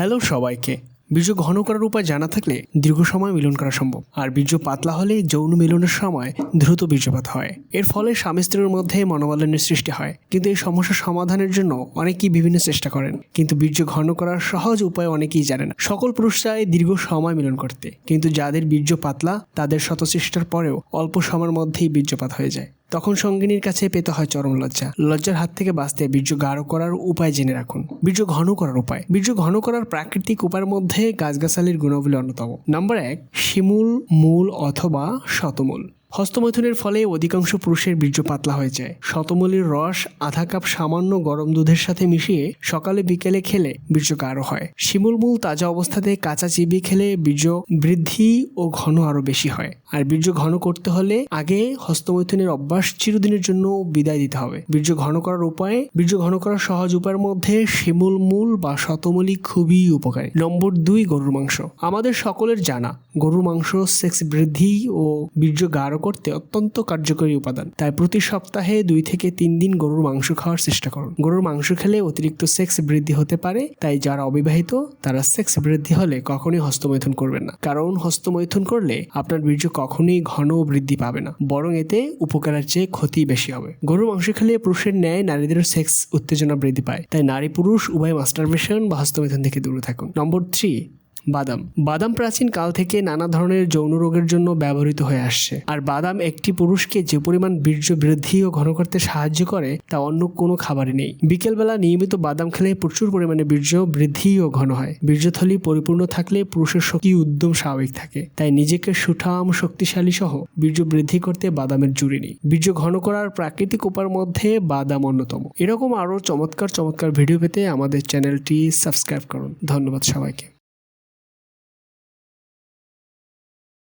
Hello সবাইকে। বীর্য ঘন করার উপায় জানা থাকলে দীর্ঘ সময় মিলন করা সম্ভব। আর বীর্য পাতলা হলে যৌন মিলনের সময় দ্রুত বীর্যপাত হয়। এর ফলে স্বামী স্ত্রীর মধ্যে মনোমালিন্যের সৃষ্টি হয়। কিন্তু এই সমস্যা সমাধানের জন্য অনেকেই বিভিন্ন চেষ্টা করেন। কিন্তু বীর্য ঘন করার সহজ উপায় অনেকেই জানে না। সকল পুরুষ চায় দীর্ঘ সময় মিলন করতে। কিন্তু যাদের বীর্য পাতলা, তাদের শত চেষ্টার পরেও অল্প সময়ের মধ্যেই বীর্যপাত হয়ে যায়। তখন সঙ্গিনীর কাছে পেতে হয় চরম লজ্জা। লজ্জার হাত থেকে বাঁচতে বীর্য গাঢ় করার উপায় জেনে রাখুন। বীর্য ঘন করার উপায়। বীর্য ঘন করার প্রাকৃতিক উপায়ের মধ্যে গাছগাছালির গুণাবলী অন্যতম। নম্বর এক, শিমুল, মূল অথবা শতমূল। হস্তমৈথুনের ফলে অধিকাংশ পুরুষের বীর্য পাতলা হয়ে যায়। শতমূলের রস, আধা কাপ সামান্য গরম দুধের সাথে মিশিয়ে সকালে বিকেলে খেলে বীর্য গাঢ় হয়। শিমুল মূল তাজা অবস্থাতে কাঁচা চিবিয়ে খেলে বীর্য বৃদ্ধি ও ঘন আরও বেশি হয়। আর বীর্য ঘন করতে হলে আগে হস্তমৈথুনের অভ্যাস চিরদিনের জন্য বিদায় দিতে হবে। বীর্য ঘন করার উপায়ে, বীর্য ঘন করার সহজ উপায়ের মধ্যে শিমুল মূল বা শতমূলী খুবই উপকারী। নম্বর দুই, গরুর মাংস। আমাদের সকলের জানা, গরুর মাংস সেক্স বৃদ্ধি ও বীর্য গাঢ় করতে অত্যন্ত কার্যকরী উপাদান। তাই প্রতি সপ্তাহে দুই থেকে তিন দিন গরুর মাংস খাওয়ার চেষ্টা করুন। গরুর মাংস খেলে অতিরিক্ত সেক্স বৃদ্ধি হতে পারে, তাই যারা অবিবাহিত, তারা সেক্স বৃদ্ধি হলে কখনোই হস্তমৈথুন করবেন না। কারণ হস্তমৈথুন করলে আপনার বীর্য কখনোই ঘন বৃদ্ধি পাবে না, বরং এতে উপকারের চেয়ে ক্ষতি বেশি হবে। গরুর মাংস খেলে পুরুষের ন্যায় নারীদেরও সেক্স উত্তেজনা বৃদ্ধি পায়, তাই নারী পুরুষ উভয় মাস্টারবেশন বা হস্তমৈথুন থেকে দূরে থাকুন। নম্বর থ্রি বাদাম। বাদাম প্রাচীন কাল থেকে নানা ধরনের যৌন রোগের জন্য ব্যবহৃত হয়ে আসছে। আর বাদাম একটি পুরুষকে যে পরিমাণ বীর্য বৃদ্ধি ও ঘন করতে সাহায্য করে, তা অন্য কোনো খাবারই নেই। বিকেলবেলা নিয়মিত বাদাম খেলে প্রচুর পরিমাণে বীর্য বৃদ্ধি ও ঘন হয়। বীর্যথলি পরিপূর্ণ থাকলে পুরুষের শক্তি উদ্যম স্বাভাবিক থাকে। তাই নিজেকে সুঠাম, শক্তিশালী সহ বীর্য বৃদ্ধি করতে বাদামের জুড়ি নেই। বীর্য ঘন করার প্রাকৃতিক উপার মধ্যে বাদাম অন্যতম। এরকম আরও চমৎকার চমৎকার ভিডিও পেতে আমাদের চ্যানেলটি সাবস্ক্রাইব করুন। ধন্যবাদ সবাইকে।